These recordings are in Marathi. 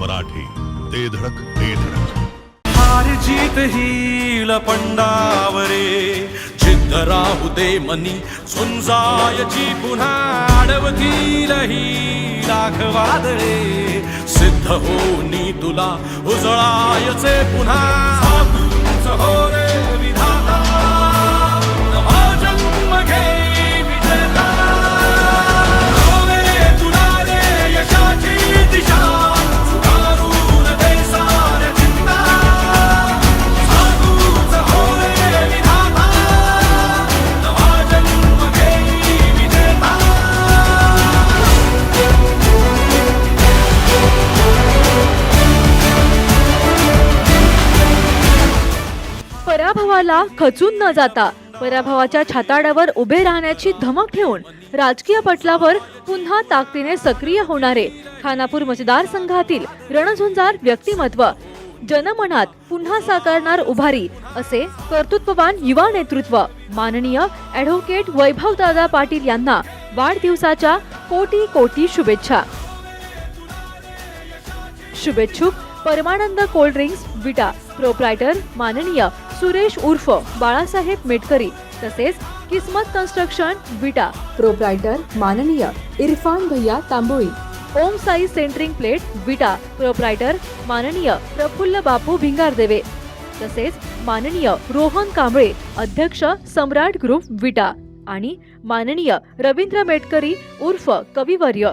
मराठी ते धडक ते धडक. हार जीत ही लपंडावरे जिद्द राहू दे मनी झुंजायची पुन्हा अडवतील ही दाखवादळे सिद्ध होनी तुला उजळायचे पुन्हा. साधूच हो पराभवाला खचून न जाता पराभवाच्या छाताडावर उभे राहण्याची धमक ठेवून राजकीय पटलावर पुन्हा ताकदीने सक्रिय होणारे खानापूर मतदारसंघातील रणझुंजार व्यक्तिमत्व. जनमनात पुन्हा साकारणार उभारी असे कर्तृत्ववान युवा नेतृत्व. माननीय ॲडव्होकेट वैभवदादा पाटील यांना वाढदिवसाच्या कोटी कोटी शुभेच्छा. शुभेच्छुक Paramanand cold drinks Vita proprietor माननीय सुरेश उर्फ बाळासाहेब मेटकरी तसेच किस्मत कन्स्ट्रक्शन विटा प्रोप्रायटर माननीय इरफान भैया Tamboli Om Sai centring plate Vita proprietor माननीय प्रफुल्ल बापू भिंगारदेवे तसेच माननीय रोहन कांबळे अध्यक्ष सम्राट ग्रुप विटा आणि माननीय रवींद्र मेटकरी उर्फ कविवर्य.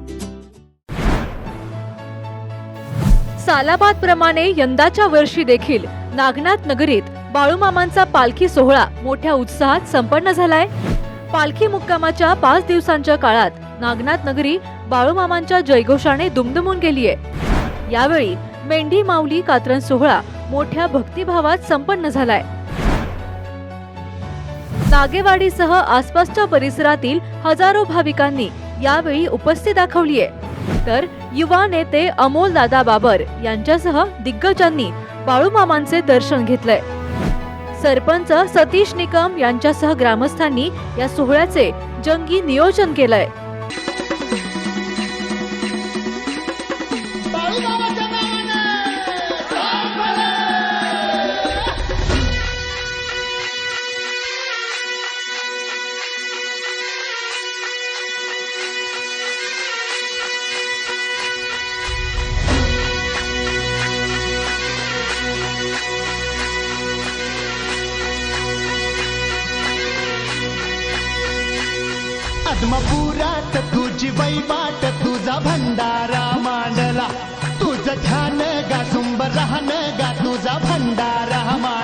सालाबाद प्रमाणे यंदाच्या वर्षी देखील नागनाथ नगरीत बाळूमामांचा पालखी सोहळा मोठ्या उत्साहात संपन्न झालाय. पालखी मुक्कामाच्या पाच दिवसांच्या काळात नागनाथ नगरी बाळूमामांच्या जयघोषाने दुमदुमून गेलीय. यावेळी मेंढी माऊली कात्रण सोहळा मोठ्या भक्तिभावात संपन्न झालाय. नागेवाडीसह आसपासच्या परिसरातील हजारो भाविकांनी यावेळी उपस्थिती दाखवलीय. तर युवा नेते अमोल दादा बाबर यांच्यासह दिग्गजांनी बाळूमामांचे दर्शन घेतलंय. सरपंच सतीश निकम यांच्यासह ग्रामस्थांनी या सोहळ्याचे जंगी नियोजन केलंय. आत्मपुरात तुझी वैवाट तुझा भंडारा मांडला. तुझं ध्यान गा सुंब राहन गा तुझा भंडारा मांडला.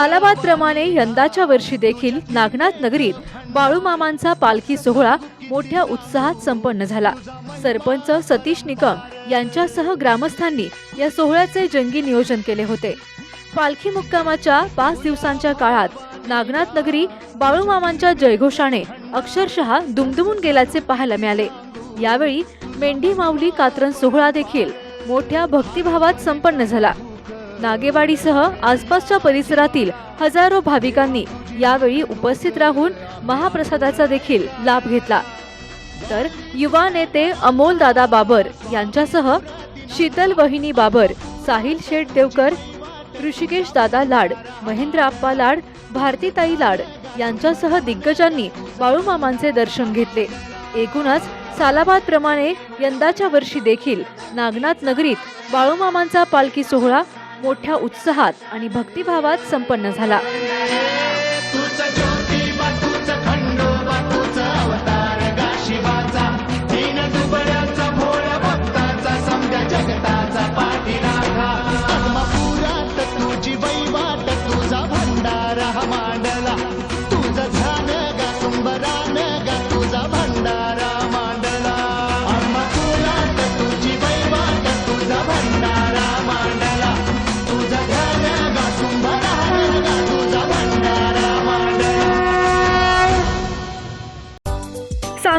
सालाबादप्रमाणे यंदाच्या वर्षी देखील नागनाथ नगरीत बाळूमामांचा पालखी सोहळा मोठ्या उत्साहात संपन्न झाला. सरपंच सतीश निकम यांच्यासह ग्रामस्थांनी या सोहळ्याचे जंगी नियोजन केले होते. पालखी मुक्कामाच्या पाच दिवसांच्या काळात नागनाथ नगरी बाळूमामांच्या जयघोषाने अक्षरशः दुमदुमून गेल्याचे पाहायला मिळाले. यावेळी मेंढी माऊली कात्रण सोहळा देखील मोठ्या भक्तिभावात संपन्न झाला. नागेवाडीसह आसपासच्या परिसरातील हजारो भाविकांनी यावेळी उपस्थित राहून महाप्रसादाचा देखील लाभ घेतला. तर युवा नेते अमोल दादा बाबर यांच्यासह शीतल वहिनी बाबर साहिल शेठ देवकर ऋषिकेश दादा लाड महेंद्र आप्पा लाड भारतीताई लाड यांच्यासह दिग्गजांनी बाळूमामांचे दर्शन घेतले. एकूणच सालाबाद प्रमाणे यंदाच्या वर्षी देखील नागनाथ नगरीत बाळूमामांचा पालखी सोहळा मोठ्या उत्साहात आणि भक्तिभावात संपन्न झाला.